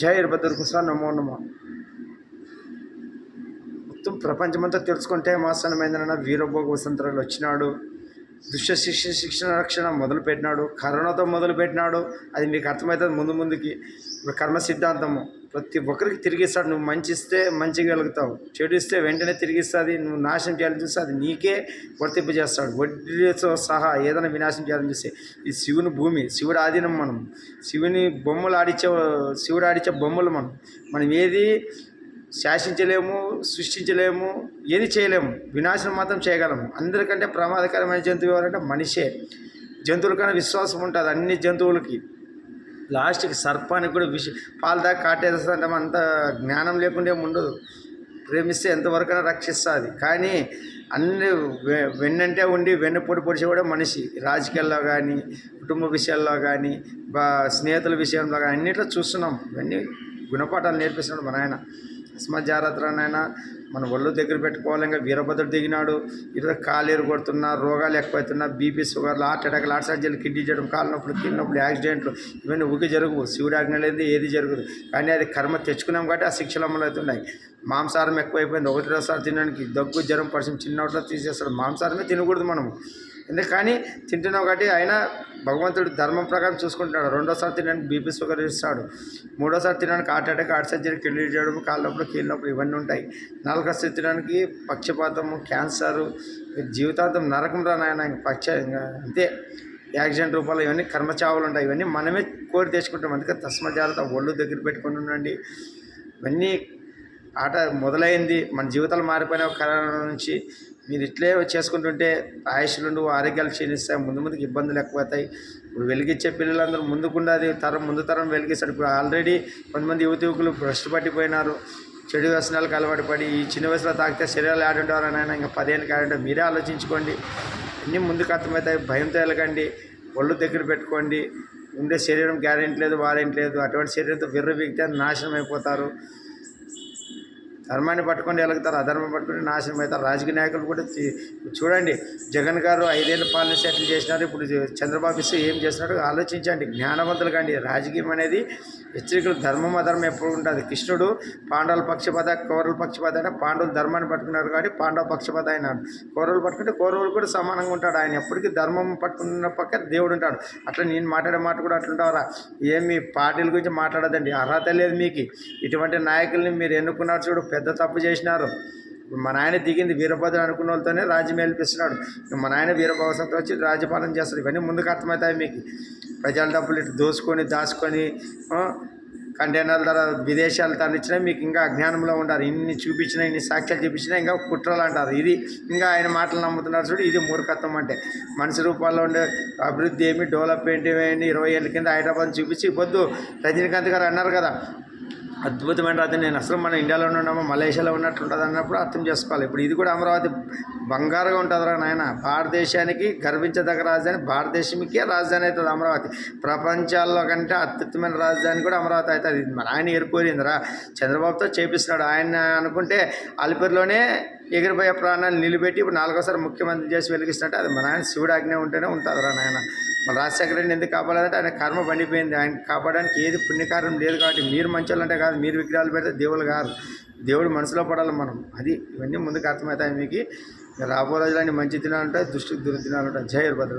జై వీరభద్ర కృష్ణ నమో నమో. మొత్తం ప్రపంచమంతా తెలుసుకుంటే మాసనమైందన వీరభోగ వసంతరాలు వచ్చినాడు. దుష్ట శిక్ష శిక్షణ రక్షణ మొదలుపెట్టినాడు. కరోనాతో మొదలుపెట్టినాడు. అది మీకు అర్థమవుతుంది ముందు ముందుకి. కర్మ సిద్ధాంతము. ప్రతి ఒక్కరికి తిరిగిస్తాడు. నువ్వు మంచి ఇస్తే మంచిగలుగుతావు చెడు ఇస్తే వెంటనే తిరిగిస్తుంది. నువ్వు నాశనం చేయాలని చూస్తే అది నీకే వర్తింపు చేస్తాడు. వడ్డీతో సహా ఏదైనా వినాశం చేయాలని చూస్తే ఈ శివుని భూమి. శివుడు ఆధీనం మనం. శివుని బొమ్మలు ఆడించే శివుడు ఆడిచే బొమ్మలు మనం. మనం ఏది శాసించలేము సృష్టించలేము ఏది చేయలేము. వినాశనం మాత్రం చేయగలము అందరికంటే ప్రమాదకరమైన జంతువు ఎవరంటే మనిషే. జంతువులకైనా విశ్వాసం ఉంటుంది అన్ని జంతువులకి. లాస్ట్కి సర్పానికి కూడా విష పాలు దాకా కాటేస్తుంటే అంత జ్ఞానం లేకుండా ఉండదు. ప్రేమిస్తే ఎంతవరకైనా రక్షిస్తుంది. కానీ అన్ని వెన్నంటే ఉండి వెన్నుపొడి పొడిచే కూడా మనిషి. రాజకీయాల్లో కానీ కుటుంబ విషయాల్లో కానీ బా స్నేహితుల విషయంలో కానీ అన్నిట్లో చూస్తున్నాం. ఇవన్నీ గుణపాఠాలు నేర్పిస్తున్నాడు మన ఆయన. అస్మత్ జాగ్రత్త నాయన మన ఒళ్ళు దగ్గర పెట్టుకోవాలి ఇంకా వీరభద్రుడు దిగినాడు. ఇరవై కాలేరు కొడుతున్నా రోగాలు ఎక్కువైతున్నా బీపీ షుగర్లు హార్ట్ అటాక్ హార్ట్ సర్జరీలు కిడ్నీ చేయడం కాళ్ళ నొప్పులు కిడ్నీ నొప్పులు యాక్సిడెంట్లు ఇవన్నీ ఊకే జరుగు శివుడు ఆజ్ఞ ఏది? జరగదు. కానీ అది కర్మ తెచ్చుకున్నాం కాబట్టి ఆ శిక్షలు అమలు అవుతున్నాయి. మాంసాహారం ఎక్కువైపోయింది. ఒకటి రోజుసారి తినడానికి దగ్గు జ్వరం పరిచయం చిన్నట్లో తీసేస్తాడు. మాంసారమే తినకూడదు మనము. ఎందుకు కానీ తింటున్నావు కాబట్టి ఆయన భగవంతుడు ధర్మం ప్రకారం చూసుకుంటాడు రెండోసారి తినడానికి బీపీ షుగర్ ఇస్తాడు. మూడోసారి తినడానికి heart attack heart surgery kidney చేయడం కాళ్ళ నొప్పులు కీళ్ళ నొప్పులు ఇవన్నీ ఉంటాయి. నాలుగోసారి తినడానికి పక్షపాతము క్యాన్సరు జీవితాంతం నరకం రానాయన పక్ష అంతే. యాక్సిడెంట్ రూపాలు ఇవన్నీ కర్మచావులు ఉంటాయి. ఇవన్నీ మనమే కోరి తెచ్చుకుంటాం. అందుకే తస్మ జాగ్రత్త ఒళ్ళు దగ్గర పెట్టుకుని ఉండండి. ఇవన్నీ ఆట మొదలైంది. మన జీవితాలు మారిపోయిన కరోనా నుంచి మీరు ఇట్లే చేసుకుంటుంటే ఆయుష్లు ఆరోగ్యాలు క్షీణిస్తాయి. ముందు ముందుకు ఇబ్బందులు ఎక్కువవుతాయి ఇప్పుడు వెలిగించే పిల్లలందరూ ముందుకున్నది తరం ముందు తరం వెలిగిస్తారు ఇప్పుడు ఆల్రెడీ కొంతమంది యువతి యువకులు భ్రష్టు పట్టిపోయినారు. చెడు వ్యసనాలకు అలవాటు పడి ఈ చిన్న వయసులో తాగితే శరీరాలు ఆడుంటారని ఇంకా పదిహేను కాడంటే మీరే ఆలోచించుకోండి. అన్నీ ముందుకు అర్థమవుతాయి భయంతో వెళ్ళకండి ఒళ్ళు దగ్గర పెట్టుకోండి. ఉండే శరీరం గ్యారెంటీ లేదు వారెంటీ లేదు. అటువంటి శరీరంతో విర్ర బిగితే నాశనం అయిపోతారు. ధర్మాన్ని పట్టుకొని వెలుగుతారు అధర్మం పట్టుకొని నాశనం అవుతారు. రాజకీయ నాయకులు కూడా చూడండి జగన్ గారు ఐదేళ్ళు పాలన సెటిల్ చేసినారు ఇప్పుడు చంద్రబాబు ఇస్తే ఏం చేస్తున్నాడు ఆలోచించండి. జ్ఞానవంతులు కండి. రాజకీయం అనేది హెచ్చరికలు ధర్మం అధర్మం ఎప్పుడు ఉంటుంది కృష్ణుడు పాండవుల పక్షపాత కౌరవుల పక్షపాత అయినా పాండవులు ధర్మాన్ని పట్టుకున్నారు కాబట్టి పాండవ పక్షపాత అయినాడు. కౌరవులు పట్టుకుంటే కౌరవులు కూడా సమానంగా ఉంటాడు. ఆయన ఎప్పటికీ ధర్మం పట్టుకున్న పక్క దేవుడు ఉంటాడు. అట్లా నేను మాట్లాడే మాట కూడా అట్లుంటావరా ఏమి పార్టీల గురించి మాట్లాడదండి అర్హత లేదు మీకు. ఇటువంటి నాయకుల్ని మీరు ఎన్నుకున్నారు చూడు పెద్ద తప్పు చేసినారు. మన మా నాయన దిగింది వీరభద్ర అనుకున్న వాళ్ళతోనే రాజ్యం ఏల్పిస్తున్నాడు ఇప్పుడు మా నాయన వీరభవసంతో వచ్చి రాజ్యపాలన చేస్తాడు. ఇవన్నీ ముందుకు అర్థమవుతాయి మీకు. ప్రజల డబ్బులు ఇటు దోసుకొని దాచుకొని కంటైనర్ల ధర విదేశాలు తరలించినా మీకు ఇంకా అజ్ఞానంలో ఉండాలి. ఇన్ని చూపించినా ఇన్ని సాక్ష్యాలు చూపించినా ఇంకా కుట్రలు అంటారు. ఇది ఇంకా ఆయన మాటలు నమ్ముతున్నారు చూడు ఇది మూర్ఖత్వం అంటే. మనిషి రూపాల్లో ఉండే అభివృద్ధి ఏమి డెవలప్మెంట్ ఏమి ఇరవై ఏళ్ళ కింద హైదరాబాద్ చూపించి పొద్దు రజనీకాంత్ గారు అన్నారు కదా అద్భుతమైన రాత్రి. నేను అసలు మన ఇండియాలో ఉన్నాము మలేషియాలో ఉన్నట్టు ఉంటుంది అన్నప్పుడు అర్థం చేసుకోవాలి. ఇప్పుడు ఇది కూడా అమరావతి బంగారుగా ఉంటుందిరా నాయన. భారతదేశానికి గర్వించదగ్గ రాజధాని భారతదేశంకే రాజధాని అవుతుంది అమరావతి. ప్రపంచాల్లో కంటే అత్యుత్తమైన రాజధాని కూడా అమరావతి అవుతుంది. ఇది మన ఆయన ఏరుకోరిందిరా చంద్రబాబుతో చేపిస్తున్నాడు. ఆయన అనుకుంటే అలిపిరిలోనే ఎగిరిపోయే ప్రాణాలు నిలబెట్టి ఇప్పుడు నాలుగోసారి ముఖ్యమంత్రి చేసి వెలిగిస్తున్నట్టు అది మన ఆయన శివుడు ఆజ్ఞ ఉంటేనే ఉంటుందిరా నాయన. మన రాజశేఖర రెడ్డిని ఎందుకు కాపాడాలంటే ఆయన కర్మ పండిపోయింది ఆయన కాపాడడానికి ఏది పుణ్యకార్యం లేదు కాబట్టి మీరు మంచోళ్ళు అంటే కాదు మీరు విగ్రహాలు పెడితే దేవుళ్ళు కాదు. దేవుడు మనసులో పడాలి మనం. అది ఇవన్నీ ముందుకు అర్థమవుతాయి మీకు. రాబో రోజులన్నీ మంచి దినాలుంటాయి దుష్టి దుర్దినాలుంటాయి జయ భద్ర